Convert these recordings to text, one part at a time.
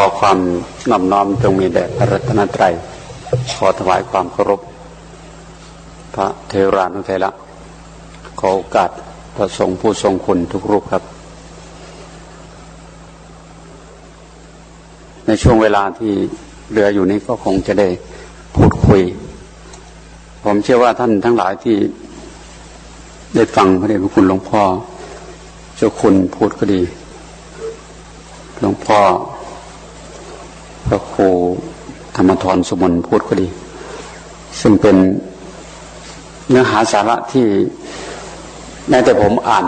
อความน้อมน้อมจงมีแด่พระรัตนตรัย ขอถวายความเคารพ พระเทรานุเทระขอโอกาสพระสงฆ์ผู้ทรงคุณทุกรูปครับ ในช่วงเวลาที่เหลืออยู่นี้ก็คงจะได้พูดคุย ผมเชื่อว่าท่านทั้งหลายที่ได้ฟังพระเดชพระคุณหลวงพ่อ เจ้าคุณพูดก็ดี หลวงพ่อ พระครูธรรมทรสมนพูดก็ดี ซึ่งเป็นเนื้อหาสาระที่แม้แต่ผมอ่าน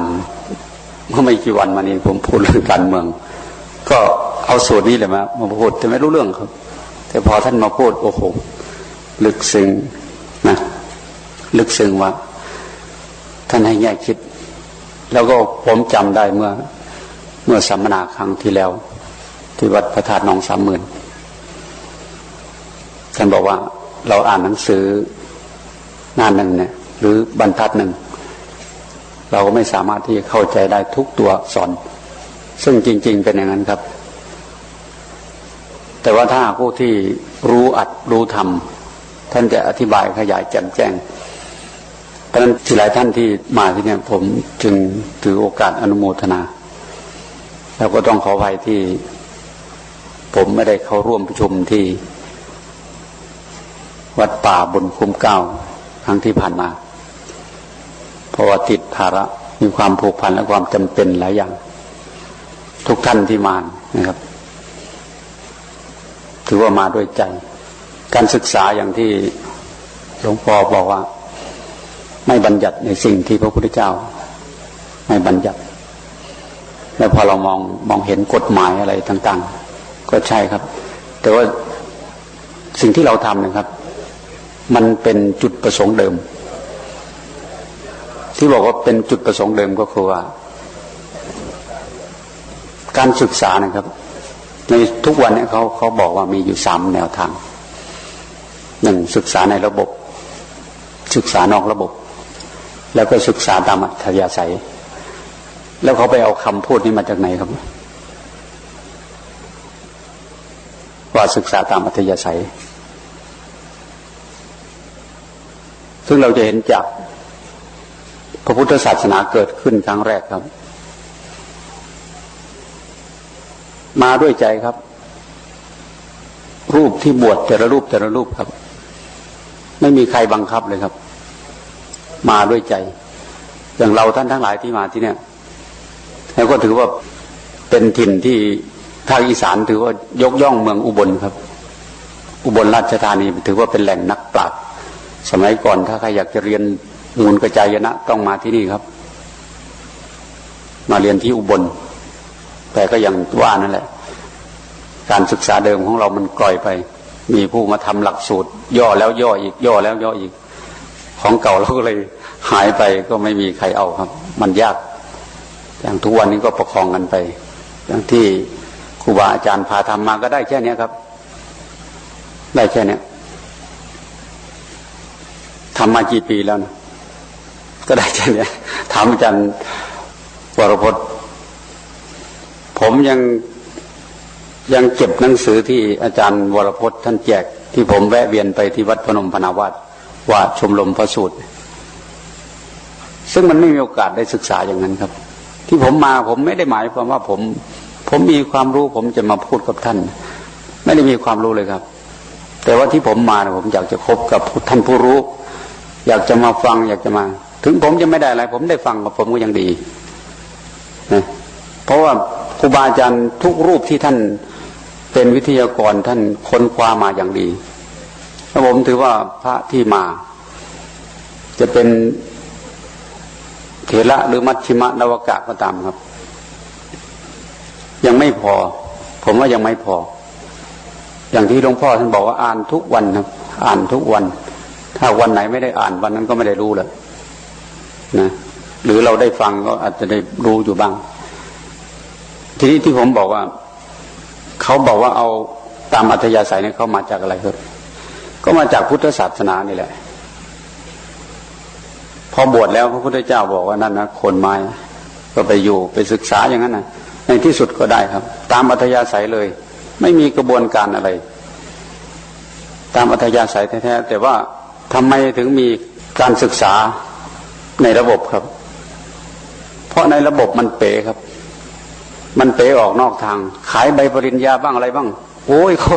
เมื่อไม่กี่วันมานี้ผมพูดเรื่องการเมือง ก็เอาสูตรนี้เลยมามาพูดแต่ไม่รู้เรื่องครับ แต่พอท่านมาพูดโอ้โหลึกซึ้งนะลึกซึ้งว่า ท่านให้แง่คิด แล้วก็ผมจำได้เมื่อ เมื่อสัมมนาครั้งที่แล้ว ที่วัดพระธาตุนองสามหมื่นานบอกว่าเราอ่านหนังสือหน้าหนึ่งเนี่ย หรือบรรทัดหนึ่ง เราก็ไม่สามารถที่จะเข้าใจได้ทุกตัวสอนซึ่งจริง ๆ เป็นอย่างนั้นครับ แต่ว่าถ้าผู้ที่รู้อัดรู้ทำท่านจะอธิบายขยายแจ่มแจ้งเพราะฉะนั้นที่หลายท่านที่มาที่นี่ผมจึงถือโอกาสอนุโมทนา แล้วก็ต้องขออภัยที่ ผมไม่ได้เข้าร่วมประชุมที่ วัดป่าบนคุ้มเก้าครั้งที่ผ่านมา เพราะว่าติดภาระมีความผูกพันและความจำเป็นหลายอย่าง ทุกท่านที่มานะครับ ถือว่ามาด้วยใจ การศึกษาอย่างที่หลวงพ่อบอกว่า ไม่บัญญัติในสิ่งที่พระพุทธเจ้า ไม่บัญญัติ แล้วพอเรามองมองเห็นกฎหมายอะไรต่าง ๆ ก็ใช่ครับ แต่ว่าสิ่งที่เราทำนะครับ มันเป็นจุดประสงค์เดิม ที่บอกว่าเป็นจุดประสงค์เดิมก็คือว่า การศึกษานะครับ ในทุกวันนี้เขาเขาบอกว่ามีอยู่สามแนวทางหนึ่งศึกษาในระบบ ศึกษานอกระบบ แล้วก็ศึกษาตามอัธยาศัย แล้วเขาไปเอาคำพูดนี้มาจากไหนครับว่าศึกษาตามอัธยาศัย ซึ่งเราจะเห็นจากพระพุทธศาสนาเกิดขึ้นครั้งแรกครับ มาด้วยใจครับ รูปที่บวชแต่ละรูปแต่ละรูปครับ ไม่มีใครบังคับเลยครับ มาด้วยใจ อย่างเราท่านทั้งหลายที่มาที่เนี่ยแล้วก็ถือว่าเป็นถิ่นที่ทางอีสานถือว่ายกย่องเมืองอุบลครับ อุบลราชธานีถือว่าเป็นแหล่งนักปราชญ์ สมัยก่อนถ้าใครอยากจะเรียนมูลกระจายนะ ต้องมาที่นี่ครับ มาเรียนที่อุบล แต่ก็ยังว่านั่นแหละ การศึกษาเดิมของเรามันกล่อยไป มีผู้มาทำหลักสูตร ย่อแล้วย่ออีกย่อแล้วย่ออีก ของเก่าเราก็เลยหายไปก็ไม่มีใครเอาครับ มันยากอย่างทุกวันนี้ก็ประคองกันไป อย่างที่ครูบาอาจารย์พาทำมาก็ได้แค่นี้ครับ ได้แค่นี้ ทำมากี่ปีแล้วนะก็ได้แค่นี้ถามอาจารย์วรพจน์ผมยังยังเก็บหนังสือที่อาจารย์วรพจน์ท่านแจกที่ผมแวะเวียนไปที่วัดพนมพนาวาสว่าชมรมพระสูตร ซึ่งมันไม่มีโอกาสได้ศึกษาอย่างนั้นครับ ที่ผมมาผมไม่ได้หมายความว่าผม ผมมีความรู้ผมจะมาพูดกับท่าน ไม่ได้มีความรู้เลยครับ แต่ว่าที่ผมมาผมอยากจะคบกับท่านผู้รู้ อยากจะมาฟังอยากจะมา ถึงผมจะไม่ได้อะไร ผมได้ฟังกับผมก็ยังดีนะเพราะว่าครูบาอาจารย์ทุกรูปที่ท่านเป็นวิทยากรท่านค้นคว้ามาอย่างดีแล้วผมถือว่าพระที่มา จะเป็นเถระหรือมัชชิมะนวกะก็ตามครับ ยังไม่พอ ผมว่ายังไม่พอ อย่างที่หลวงพ่อท่านบอกว่าอ่านทุกวันครับ อ่านทุกวัน ถ้าวันไหนไม่ได้อ่านวันนั้นก็ไม่ได้รู้เลยนะหรือเราได้ฟังก็อาจจะได้รู้อยู่บ้าง ทีนี้ที่ผมบอกว่า เขาบอกว่าเอาตามอัธยาศัยเนี่ยเขามาจากอะไรครับ ก็มาจากพุทธศาสนานี่แหละ พอบวชแล้วพระพุทธเจ้าบอกว่านั่นนะคนไม้ก็ไปอยู่ไปศึกษาอย่างนั้นนะในที่สุดก็ได้ครับ ตามอัธยาศัยเลย ไม่มีกระบวนการอะไร ตามอัธยาศัยแท้ๆแต่ว่า ทำไมถึงมีการศึกษาในระบบครับ เพราะในระบบมันเป๋ครับ มันเป๋ออกนอกทาง ขายใบปริญญาบ้างอะไรบ้าง โอ้ยเขา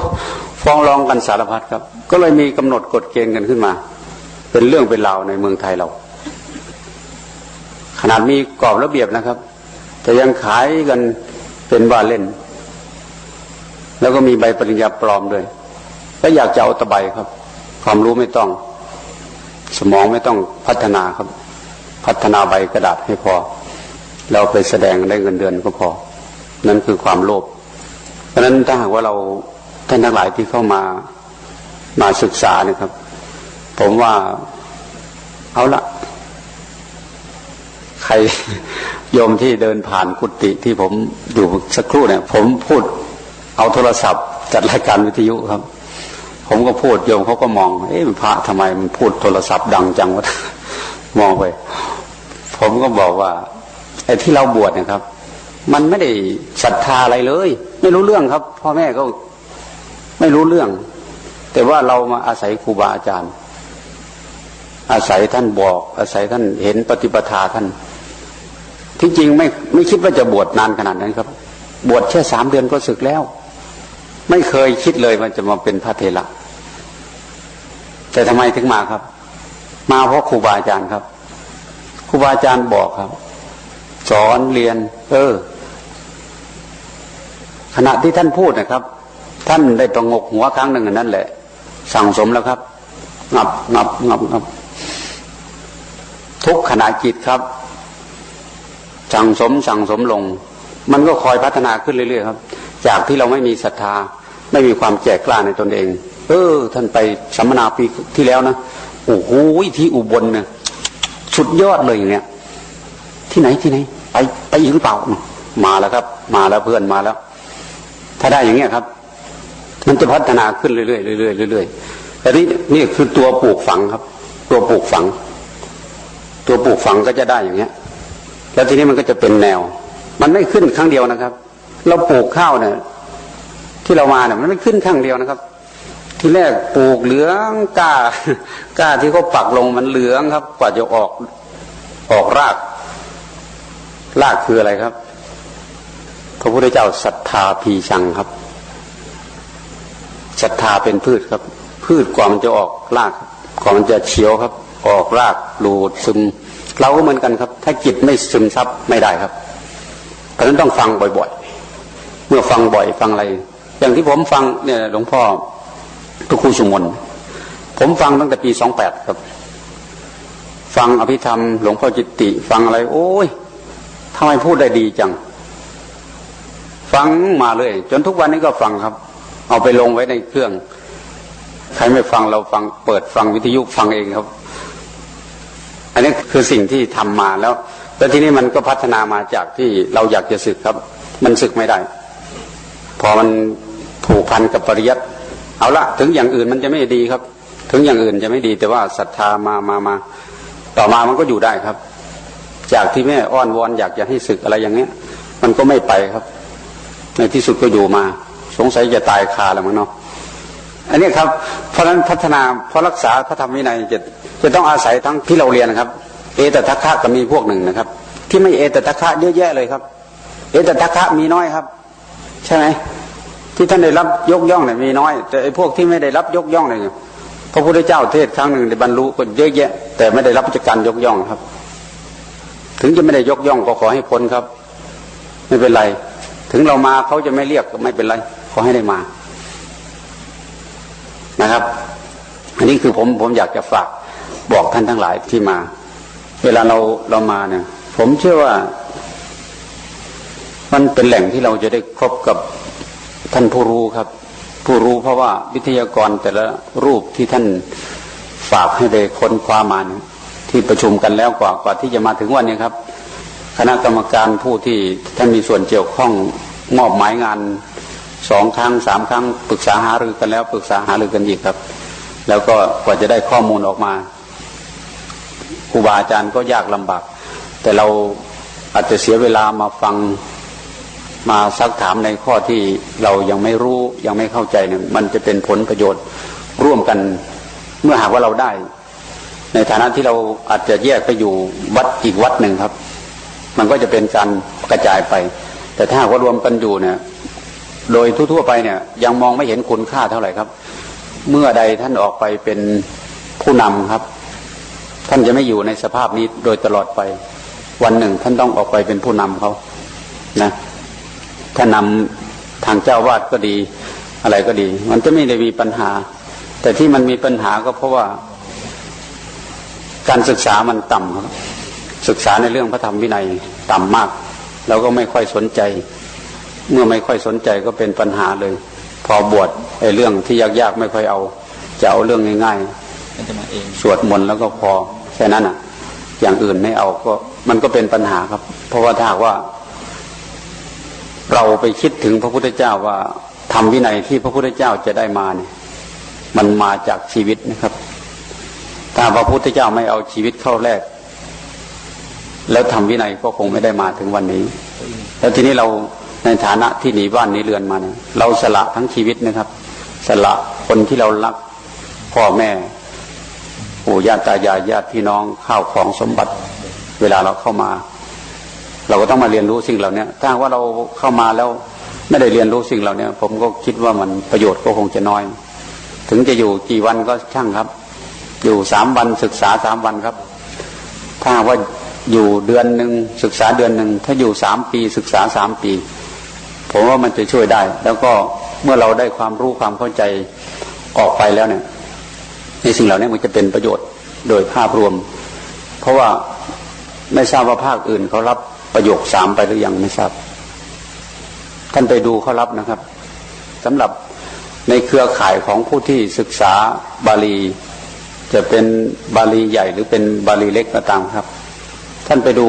ฟ้องร้องกันสารพัดครับ ก็เลยมีกำหนดกฎเกณฑ์กันขึ้นมา เป็นเรื่องเป็นราวในเมืองไทยเรา ขนาดมีกรอบระเบียบนะครับ แต่ยังขายกันเป็นว่าเล่น แล้วก็มีใบปริญญาปลอมด้วยก็อยากจะเอาตะไบครับ ความรู้ไม่ต้อง สมองไม่ต้องพัฒนาครับ พัฒนาใบกระดาษให้พอ เราไปแสดงได้เงินเดือนก็พอ นั่นคือความโลภเพราะนั้นถ้าหากว่าเราท่านทั้งหลายที่เข้ามามาศึกษาเนี่ยครับ ผมว่าเอาละใครโยมที่เดินผ่านกุฏิที่ผมอยู่สักครู่เนี่ย ผมพูดเอาโทรศัพท์จัดรายการวิทยุครับ ผมก็พูดโยมเขาก็มอง เอ๊ะพระทำไมมันพูดโทรศัพท์ดังจังวะมองไป ผมก็บอกว่าไอ้ที่เราบวชนี่ยครับ มันไม่ได้ศรัทธาอะไรเลย ไม่รู้เรื่องครับ พ่อแม่ก็ไม่รู้เรื่อง แต่ว่าเรามาอาศัยครูบาอาจารย์ อาศัยท่านบอก อาศัยท่านเห็นปฏิปทาท่าน ที่จริงไม่ไม่คิดว่าจะบวชนานขนาดนั้นครับ บวชแค่สามเดือนก็ศึกแล้ว ไม่เคยคิดเลยมันจะมาเป็นพระเทระแต่ทำไมถึงมาครับ มาเพราะครูบาอาจารย์ครับครูบาอาจารย์บอกครับ สอนเรียน เออ ขณะที่ท่านพูดนะครับ ท่านได้ประงกหัวครั้งหนึ่งนั่นแหละ สั่งสมแล้วครับ งับงับงับงับทุกขณะจิตครับ สั่งสมสั่งสมลง มันก็คอยพัฒนาขึ้นเรื่อยๆครับ จากที่เราไม่มีศรัทธา ไม่มีความแก่กล้าในตนเอง เออ ท่านไปสัมมนาปีที่แล้วนะโอ้โหที่อุบลเนี่ยสุดยอดเลยอย่างเนี้ยที่ไหนที่ไหน ไปไปอีกหรือเปล่ามาแล้วครับ มาแล้วเพื่อนมาแล้ว ถ้าได้อย่างเงี้ยครับ มันจะพัฒนาขึ้นเรื่อยๆเรื่อยๆเรื่อยๆแต่นี่นี่คือตัวปลูกฝังครับ ตัวปลูกฝัง ตัวปลูกฝังก็จะได้อย่างเงี้ย แล้วทีนี้มันก็จะเป็นแนว มันไม่ขึ้นครั้งเดียวนะครับ เราปลูกข้าวเนี่ยที่เรามาเนี่ยมันไม่ขึ้นครั้งเดียวนะครับ ที่แรกปลูกเหลืองก้าก้าที่เขาปักลงมันเหลืองครับ กว่าจะออกออกราก รากคืออะไรครับ พระพุทธเจ้าศรัทธาพีชังครับศรัทธาเป็นพืชครับ พืชกว่ามันจะออกรากกว่ามันจะเฉียวครับ ออกรากดูดซึม เราก็เหมือนกันครับ ถ้าจิตไม่ซึมซับไม่ได้ครับเพราะฉะนั้นต้องฟังบ่อยๆ เมื่อฟังบ่อยฟังอะไร อย่างที่ผมฟังเนี่ยหลวงพ่อทุกคูสุมนผมฟังตั้งแต่ปีสองแปดครับ ฟังอภิธรรม หลวงพ่อจิตติ ฟังอะไร โอ้ยทำไมพูดได้ดีจัง ฟังมาเลย จนทุกวันนี้ก็ฟังครับ เอาไปลงไว้ในเครื่อง ใครไม่ฟังเราฟังเปิดฟังวิทยุฟังเองครับ อันนี้คือสิ่งที่ทำมาแล้วแล้วทีนี้มันก็พัฒนามาจากที่เราอยากจะศึกครับ มันศึกไม่ได้ อมันผูกพันกับปริยัติเอาละถึงอย่างอื่นมันจะไม่ดีครับ ถึงอย่างอื่นจะไม่ดี แต่ว่าศรัทธามามามาต่อมามันก็อยู่ได้ครับ จากที่แม่อ้อนวอนอยากจะให้ศึกอะไรอย่างเงี้ย มันก็ไม่ไปครับ ในที่สุดก็อยู่มา สงสัยจะตายคาแล้วมั้งเนาะอันนี้ครับ เพราะฉะนั้นพัฒนาเพราะรักษาพระธรรมวินัยจะจะต้องอาศัยทั้งที่เราเรียนครับ เอตทัคคะก็มีพวกหนึ่งนะครับ ที่ไม่เอตทัคคะเยอะแยะเลยครับ เอตทัคคะมีน้อยครับ ใช่ไหม ที่ท่านได้รับยกย่องเนี่ยมีน้อย แต่ไอ้พวกที่ไม่ได้รับยกย่องเนี่ยพระพุทธเจ้าเทศครั้งหนึ่งได้บรรลุก็เยอะแยะ แต่ไม่ได้รับจการยกย่องครับ ถึงจะไม่ได้ยกย่องก็ขอให้พ้นครับ ไม่เป็นไร ถึงเรามาเขาจะไม่เรียกก็ไม่เป็นไร ขอให้ได้มา นะครับ อันนี้คือผมผมอยากจะฝากบอกท่านทั้งหลายที่มา เวลาเราเรามาเนี่ย ผมเชื่อว่า มันเป็นแหล่งที่เราจะได้คบกับ ท่านผู้รู้ครับ ผู้รู้เพราะว่าวิทยากรแต่ละรูปที่ท่านฝากให้ไปค้นคว้ามาเนี่ยที่ประชุมกันแล้วกว่ากว่าที่จะมาถึงวันนี้ครับ คณะกรรมการผู้ที่ท่านมีส่วนเกี่ยวข้องมอบหมายงานสองครั้งสามครั้งปรึกษาหารือกันแล้วปรึกษาหารือกันอีกครับ แล้วก็กว่าจะได้ข้อมูลออกมาครูบาอาจารย์ก็ยากลำบาก แต่เราอาจจะเสียเวลามาฟัง มาซักถามในข้อที่เรายังไม่รู้ยังไม่เข้าใจเนี่ยมันจะเป็นผลประโยชน์ร่วมกันเมื่อหากว่าเราได้ ในฐานะที่เราอาจจะแยกไปอยู่วัดอีกวัดหนึ่งครับ มันก็จะเป็นการกระจายไป แต่ถ้าหากว่ารวมกันอยู่เนี่ย โดยทั่วๆไปเนี่ย ยังมองไม่เห็นคุณค่าเท่าไหร่ครับ เมื่อใดท่านออกไปเป็นผู้นำครับ ท่านจะไม่อยู่ในสภาพนี้โดยตลอดไป วันหนึ่งท่านต้องออกไปเป็นผู้นำเขานะ ถ้านำทางเจ้าวาดก็ดีอะไรก็ดี มันจะไม่ได้มีปัญหา แต่ที่มันมีปัญหาก็เพราะว่า การศึกษามันต่ำครับศึกษาในเรื่องพระธรรมวินัยต่ำมากเราก็ไม่ค่อยสนใจ เมื่อไม่ค่อยสนใจก็เป็นปัญหาเลย พอบวชไอ้เรื่องที่ยากๆไม่ค่อยเอา จะเอาเรื่องง่ายๆสวดมนต์แล้วก็พอแค่นั้นอะ อย่างอื่นไม่เอาก็มันก็เป็นปัญหาครับ เพราะว่าถ้าว่า เราไปคิดถึงพระพุทธเจ้าว่าทำวินัยที่พระพุทธเจ้าจะได้มาเนี่ย มันมาจากชีวิตนะครับ ถ้าพระพุทธเจ้าไม่เอาชีวิตเข้าแรก แล้วทำวินัยก็คงไม่ได้มาถึงวันนี้ แล้วทีนี้เราในฐานะที่หนีบ้านหนีเรือนมาเนี่ยเราสละทั้งชีวิตนะครับ สละคนที่เรารักพ่อแม่ปู่ย่าตายายญาติพี่น้องข้าวของสมบัติ เวลาเราเข้ามา เราก็ต้องมาเรียนรู้สิ่งเหล่านี้ถ้าว่าเราเข้ามาแล้วไม่ได้เรียนรู้สิ่งเหล่านี้ผมก็คิดว่ามันประโยชน์ก็คงจะน้อย ถึงจะอยู่กี่วันก็ช่างครับ อยู่สามวันศึกษาสามวันครับ ถ้าว่าอยู่เดือนหนึ่งศึกษาเดือนหนึ่งถ้าอยู่สามปีศึกษาสามปี ผมว่ามันจะช่วยได้ แล้วก็เมื่อเราได้ความรู้ความเข้าใจออกไปแล้วเนี่ยในสิ่งเหล่านี้มันจะเป็นประโยชน์โดยภาพรวม เพราะว่าไม่ทราบว่าภาคอื่นเขารับ ประโยคสามไปหรือยังไม่ทราบ ท่านไปดูเขารับนะครับสำหรับในเครือข่ายของผู้ที่ศึกษาบาลี จะเป็นบาลีใหญ่หรือเป็นบาลีเล็กก็ตามครับ ท่านไปดู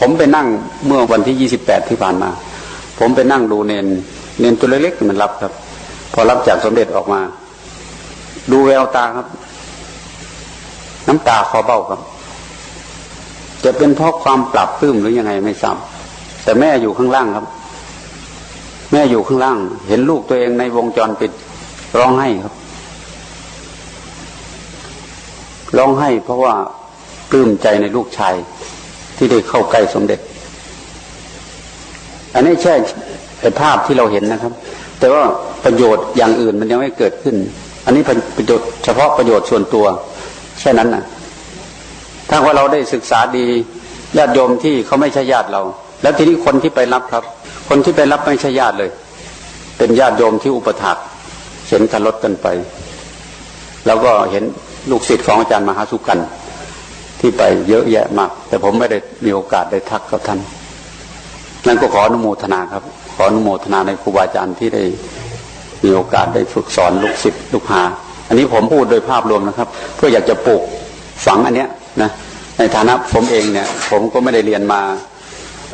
ผมไปนั่งเมื่อวันที่ยี่สิบแปดที่ผ่านมา ผมไปนั่งดูเนนเนนตัวเล็กๆมันรับครับ พอรับจากสมเด็จออกมา ดูแววตาครับ น้ำตาคอเบ้าครับ จะเป็นเพราะความปรับปื้มหรือยังไงไม่ทราบแต่แม่อยู่ข้างล่างครับ แม่อยู่ข้างล่าง เห็นลูกตัวเองในวงจรปิด ร้องไห้ครับ ร้องไห้เพราะว่าปลื้มใจในลูกชายที่ได้เข้าใกล้สมเด็จ อันนี้แค่ภาพที่เราเห็นนะครับ แต่ว่าประโยชน์อย่างอื่นมันยังไม่เกิดขึ้น อันนี้ประโยชน์เฉพาะประโยชน์ส่วนตัวแค่นั้นนะ ถ้าว่าเราได้ศึกษาดีญาติโยมที่เขาไม่ใช่ญาติเรา แล้วทีนี้คนที่ไปรับครับ คนที่ไปรับไม่ใช่ญาติเลย เป็นญาติโยมที่อุปถัมภ์เห็นกันรถกันไป แล้วก็เห็นลูกศิษย์ของอาจารย์มหาสุกัน ที่ไปเยอะแยะมาก แต่ผมไม่ได้มีโอกาสได้ทักกับท่านนั่นก็ขออนุโมทนาครับ ขออนุโมทนาในครูบาอาจารย์ที่ได้มีโอกาสได้ฝึกสอนลูกศิษย์ลูกหา อันนี้ผมพูดโดยภาพรวมนะครับ เพื่ออยากจะปลูกฝังอันเนี้ย นะในฐานะผมเองเนี่ย ผมก็ไม่ได้เรียนมา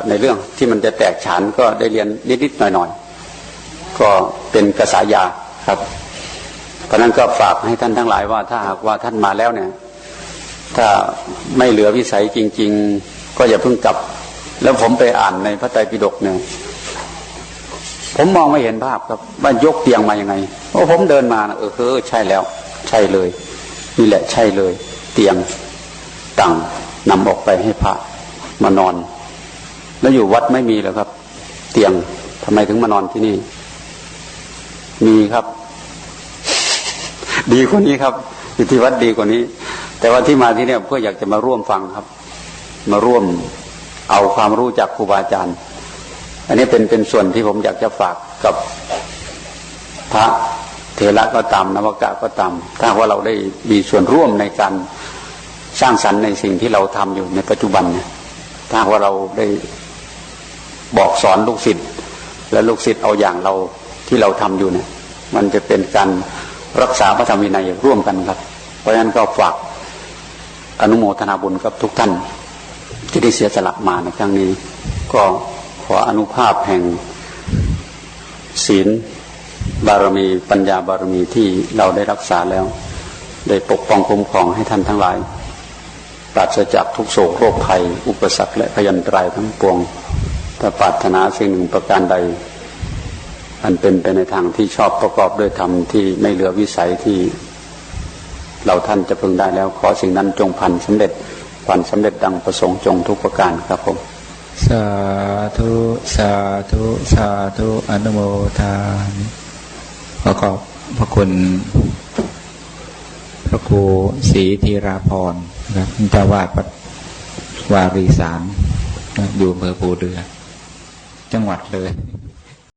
ในเรื่องที่มันจะแตกฉานก็ได้เรียนนิดๆหน่อยๆก็เป็นกระสายาครับเพราะนั้นก็ฝากให้ท่านทั้งหลายว่าถ้าหากว่าท่านมาแล้วเนี่ย ถ้าไม่เหลือวิสัยจริง ๆ ก็อย่าเพิ่งกลับ แล้วผมไปอ่านในพระไตรปิฎกเนี่ยผมมองไม่เห็นภาพครับว่ายกเตียงมาอยังไงโอ้ผมเดินมานะเออเออใช่แล้ว ใช่เลย นี่แหละใช่เลย เตียง ตังนำออกไปให้พระมานอน แล้วอยู่วัดไม่มีแล้วครับ เตียงทำไมถึงมานอนที่นี่ มีครับ ดีกว่านี้ครับอยู่ที่วัดดีกว่านี้ แต่ว่าที่มาที่เนี่เพื่ออยากจะมาร่วมฟังครับ มาร่วมเอาความรู้จากครูบาอาจารย์ อันนี้เป็นเป็นส่วนที่ผมอยากจะฝากกับพระเทระก็ตามนวกะก็ตาม ถ้าว่าเราได้มีส่วนร่วมในการ สร้างสรรค์ในสิ่งที่เราทำอยู่ในปัจจุบันเนี่ยถ้าว่าเราได้บอกสอนลูกศิษย์และลูกศิษย์เอาอย่างเราที่เราทำอยู่เนี่ย มันจะเป็นการรักษาพระธรรมวินัยร่วมกันครับ เพราะฉะนั้นก็ฝากอนุโมทนาบุญกับทุกท่าน ที่ได้เสียสละมาในครั้งนี้ ก็ขออนุภาพแห่งศีลบารมีปัญญาบารมีที่เราได้รักษาแล้ว ได้ปกป้องคุ้มครองให้ท่านทั้งหลาย ปราศจากทุกโศกโรคภัย อุปสรรคและพยันตรายทั้งปวงถ้าปรารถนาสิ่งหนึ่งประการใด อันเป็นไปในทางที่ชอบประกอบด้วยธรรมที่ไม่เหลือวิสัยที่ เราท่านจะพึงได้แล้ว ขอสิ่งนั้นจงพันสำเร็จพันสำเร็จดังประสงค์จงทุกประการครับผม สาธุ สาธุ สาธุอนุโมทามิขอขอบพระคุณ พระครูศรีธีราพร นะเจ้าวาดปัดวารีสามอยู่อำเภอปูเรือ จังหวัดเลย